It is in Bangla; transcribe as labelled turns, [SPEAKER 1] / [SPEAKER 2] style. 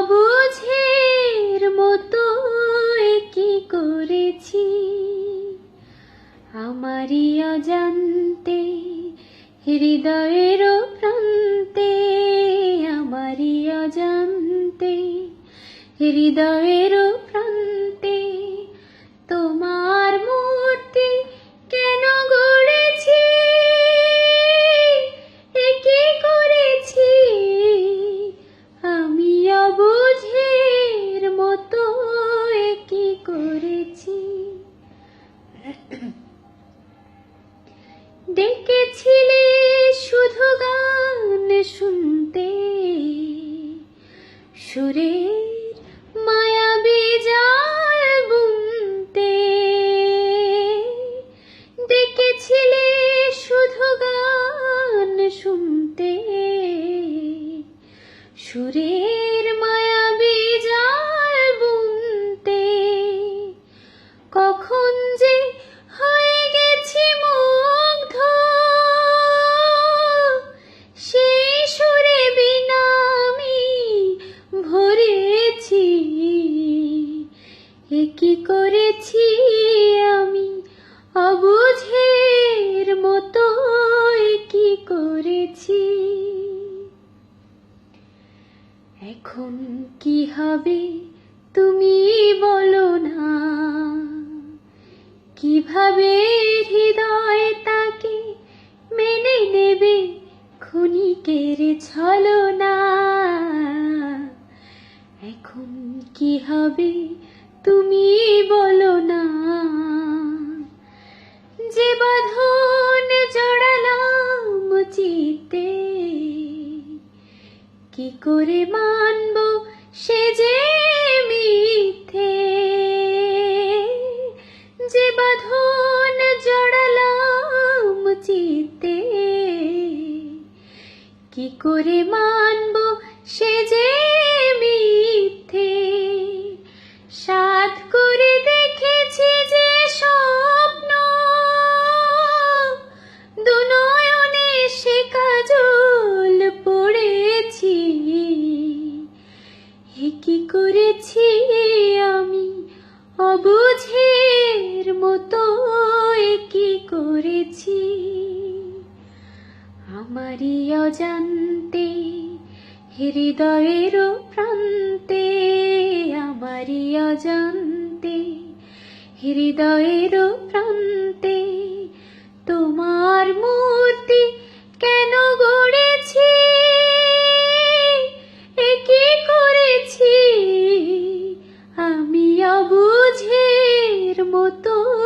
[SPEAKER 1] অবুঝের মতো কি করেছি। আমারই অজান্তে হৃদয়ের প্রান্তে আমারই অজান্তে হৃদয়ের প্রান্তে তোমার মূর্তি করেছি ডেকেছিলে শুধু গান শুনতে। সুরের মায়াবী বুনতে ডেকেছিলে শুধু গান শুনতে। সুরের এখন কি হবে তুমি বলো না। কীভাবে হৃদয় তাকে মেনে নেবে ক্ষণিকের ছলনা। এখন কি হবে তুমি বলো না। যে বাঁধন জড়ালাম চিতে কি করে মানব সে যে মিথ্যে? যে বাঁধন জড়ালাম চিতে, কি করে মানব সে যে মিথ্যে? মতো কি করেছি। আমারই অজান্তে হৃদয়ের প্রান্তে আমারই অজান্তে হৃদয়ের প্রান্তে তোমার মতো